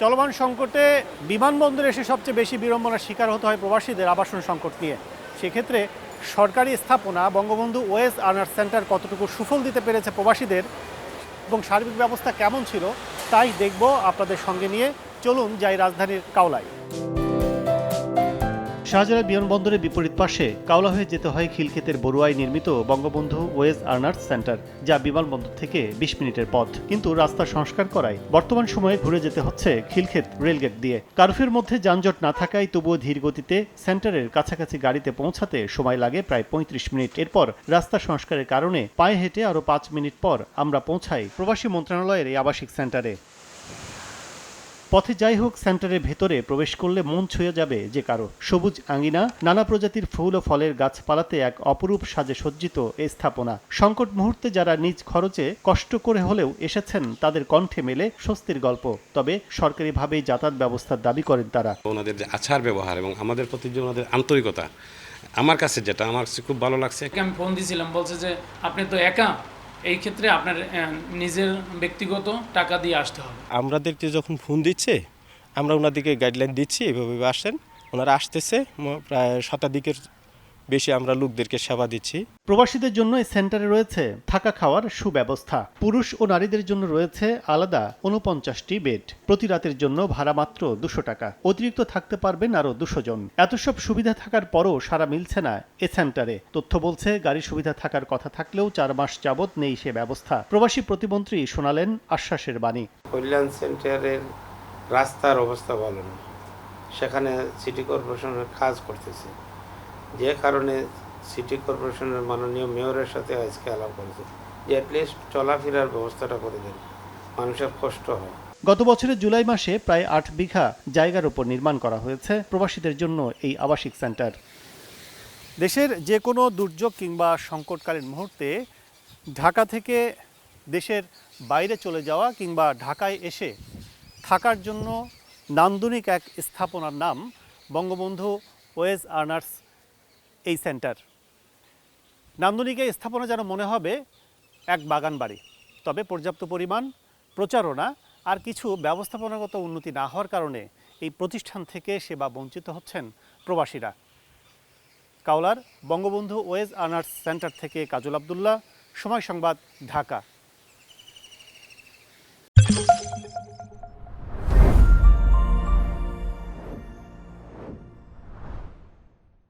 চলমান সংকটে বিমানবন্দরে এসে সবচেয়ে বেশি বিড়ম্বনার শিকার হতে হয় প্রবাসীদের আবাসন সংকট নিয়ে। সেক্ষেত্রে সরকারি স্থাপনা, বঙ্গবন্ধু ওয়েস আর্নার্স সেন্টার কতটুকু সুফল দিতে পেরেছে প্রবাসীদের এবং সার্বিক ব্যবস্থা কেমন ছিল, তাই দেখব আপনাদের সঙ্গে নিয়ে। চলুন যাই রাজধানীর কাওলায়। শাহজালাল বিমানবন্দরের বিপরীত পাশে কাওলা হয়ে যেতে হয় খিলক্ষেতের বড়ুয়ায় নির্মিত বঙ্গবন্ধু ওয়েজ আর্নার্স সেন্টার, যা বিমানবন্দর থেকে বিশ মিনিটের পথ। কিন্তু রাস্তা সংস্কার করায় বর্তমান সময়ে ঘুরে যেতে হচ্ছে খিলক্ষেত রেলগেট দিয়ে। কারফিউর মধ্যে যানজট না থাকায় তবুও ধীর গতিতে সেন্টারের কাছাকাছি গাড়িতে পৌঁছাতে সময় লাগে প্রায় পঁয়ত্রিশ মিনিট। এরপর রাস্তা সংস্কারের কারণে পায়ে হেঁটে আরও পাঁচ মিনিট পর আমরা পৌঁছাই প্রবাসী মন্ত্রণালয়ের এই আবাসিক সেন্টারে। পথে যাই হোক সেন্টারের ভেতরে প্রবেশ করলে মন ছুঁয়ে যাবে যে কারও সবুজ আঙ্গিনা নানা প্রজাতির ফুল ও ফলের গাছপালাতে এক অপরূপ সাজে সজ্জিত এই স্থাপনা। সংকট মুহূর্তে যারা নিজ খরচে কষ্ট করে হলেও এসেছেন তাদের কণ্ঠে মেলে স্বস্তির গল্প। তবে সরকারিভাবেই যাতায়াত ব্যবস্থার দাবি করেন তারা। ওনাদের যে আচার ব্যবহার এবং আমাদের প্রতি যে ওনাদের আন্তরিকতা আমার কাছে যেটা আমার কাছে খুব ভালো লাগছে। আমি ফোন দিয়েছিলাম বলছে যে আপনি তো একা এই ক্ষেত্রে আপনার নিজের ব্যক্তিগত টাকা দিয়ে আসতে হবে। আমাদেরকে যখন ফোন দিচ্ছে, আমরা ওনাদেরকে গাইডলাইন দিচ্ছি, এভাবে আসেন। ওনারা আসতেছে প্রায় শতাধিকের বেশি আমরা লোকদেরকে সেবা দিচ্ছি। প্রবাসীদের জন্য এই সেন্টারে রয়েছে থাকা খাওয়ার সুব্যবস্থা। পুরুষ ও নারীদের জন্য রয়েছে আলাদা উনপঞ্চাশটি বেড। প্রতি রাতের জন্য ভাড়া মাত্র দুশো টাকা। অতিরিক্ত থাকতে পারবেন আরও দুশো জন। এত সব সুবিধা থাকার পরও সারা মিলছে না এ সেন্টারে। তথ্য বলছে গাড়ি সুবিধা থাকার কথা থাকলেও চার মাস যাবৎ নেই সে ব্যবস্থা। প্রবাসী প্রতিমন্ত্রী শোনালেন আশ্বাসের বাণী। কল্যাণ সেন্টারের রাস্তার অবস্থা ভালো না। সেখানে সিটি কর্পোরেশনের কাজ করতেছে। যে কারণে সিটি কর্পোরেশনের মাননীয় মেয়রের সাথে আজকে আলাপ করেছে যে অ্যাটলিস্ট চলাফেরার ব্যবস্থাটা করে দেন। মানুষের কষ্ট হয়। গত বছরের জুলাই মাসে প্রায় আট বিঘা জায়গার উপর নির্মাণ করা হয়েছে প্রবাসীদের জন্য এই আবাসিক সেন্টার। দেশের যে কোনো দুর্যোগ কিংবা সংকটকালীন মুহূর্তে ঢাকা থেকে দেশের বাইরে চলে যাওয়া কিংবা ঢাকায় এসে থাকার জন্য নান্দনিক এক স্থাপনার নাম বঙ্গবন্ধু ওয়েজ আর্নার্স এই সেন্টার। নান্দনিক স্থাপনা যেন মনে হবে এক বাগান বাড়ি। তবে পর্যাপ্ত পরিমাণ প্রচারণা আর কিছু ব্যবস্থাপনাগত উন্নতি না হওয়ার কারণে এই প্রতিষ্ঠান থেকে সেবা বঞ্চিত হচ্ছেন প্রবাসীরা। কাওলার বঙ্গবন্ধু ওয়েজ আর্নার্স সেন্টার থেকে কাজল আবদুল্লাহ, সময় সংবাদ, ঢাকা।